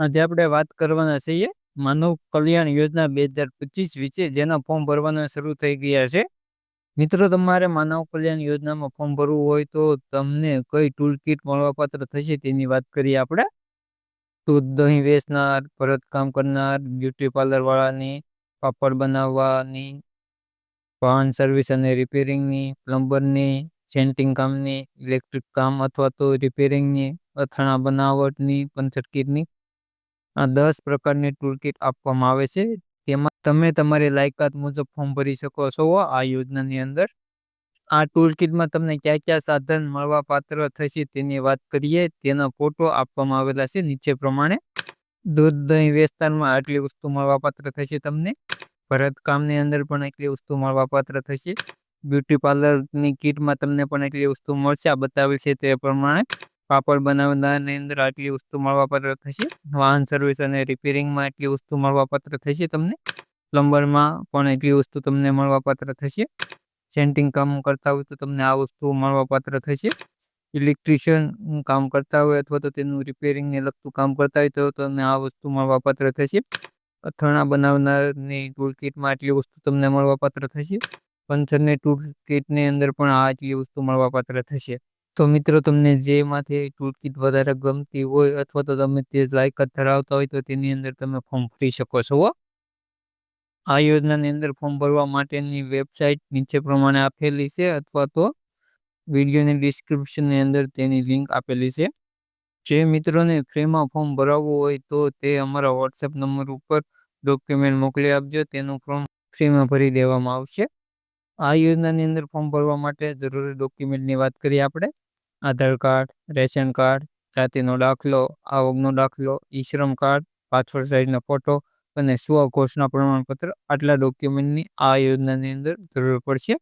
આજે આપણે વાત કરવાના છીએ માનવ કલ્યાણ યોજના બે હજાર પચીસ વિશે, જેના ફોર્મ ભરવાના શરૂ થઈ ગયા છે. મિત્રો, તમારે માનવ કલ્યાણ યોજનામાં ફોર્મ ભરવું હોય તો તમને કઈ ટૂલ કીટ મળવાપાત્ર થશે તેની વાત કરીએ આપણે. દૂધ દહીં વેચનાર ભરતકામ કરનાર બ્યુટી પાર્લર વાળાની, પાપડ બનાવવાની, વાહન સર્વિસ અને રિપેરિંગની પ્લમ્બરની સેન્ટિંગ કામની ઇલેક્ટ્રિક કામ અથવા તો રિપેરિંગની અથાણા બનાવટની, પંચર કીટની દસ પ્રકારની ટૂલકીટ આપવામાં આવે છે. તેમાં તમે તમારી લાયકાત મુજબ ફોર્મ ભરી શકો છો આ યોજનાની અંદર. આ ટૂલકીટમાં તમને કયા કયા સાધન મળવા પાત્ર થશે તેની વાત કરીએ. તેના ફોટો આપવામાં આવેલા છે નીચે પ્રમાણે. દૂધ, દહીં વિસ્તારમાં આટલી વસ્તુ મળવા પાત્ર થશે તમને. ભરતકામની અંદર પણ એટલી વસ્તુ મળવા પાત્ર થશે. બ્યુટી પાર્લરની કીટમાં તમને પણ એટલી વસ્તુ મળશે. આ બતાવેલ છે તે પ્રમાણે. પાપડ બનાવનારની અંદર આટલી વસ્તુ મળવાપાત્ર થશે? વાહન સર્વિસ અને રિપેરિંગમાં એટલી વસ્તુ મળવાપાત્ર થશે તમને? પ્લમ્બરમાં પણ એટલી વસ્તુ તમને મળવાપાત્ર થશે? સેન્ટિંગ કામ કરતા હોય તો તમને આ વસ્તુ મળવાપાત્ર થશે? ઇલેક્ટ્રિશિયન કામ કરતા હોય અથવા તો તેનું રિપેરિંગને લગતું કામ કરતા હોય તો તમને આ વસ્તુ મળવાપાત્ર થશે? અથાણા બનાવનારની ટૂલ કિટમાં આટલી વસ્તુ તમને મળવાપાત્ર થશે? પંચરની ટૂલ કિટની અંદર પણ આ આટલી વસ્તુ મળવાપાત્ર થશે? તો મિત્રો તમને જેમાંથી ટૂલકીટ વધારે ગમતી હોય અથવા તો તમે તે લાયકાત ધરાવતા હોય તો તેની અંદર તમે ફોર્મ ભરી શકો છો આ યોજનાની અંદર ફોર્મ ભરવા માટેની વેબસાઇટ નીચે પ્રમાણે આપેલી છે અથવા તો વિડીયોની ડિસ્ક્રિપ્શનની અંદર તેની લિંક આપેલી છે. જે મિત્રોને ફ્રીમાં ફોર્મ ભરાવવું હોય તો તે અમારા વોટ્સએપ નંબર ઉપર ડોક્યુમેન્ટ મોકલી આપજો. તેનું ફોર્મ ફ્રીમાં ભરી દેવામાં આવશે. આ યોજનાની અંદર ફોર્મ ભરવા માટે જરૂરી ડોક્યુમેન્ટની વાત કરીએ આપણે. આધાર કાર્ડ, રેશન કાર્ડ, જાતિનો દાખલો, આવકનો દાખલો ઈ શ્રમ કાર્ડ પાસપોર્ટ સાઇઝનો ફોટો અને સ્વઘોષના પ્રમાણપત્ર આટલા ડોક્યુમેન્ટની આ યોજનાની અંદર જરૂર પડશે.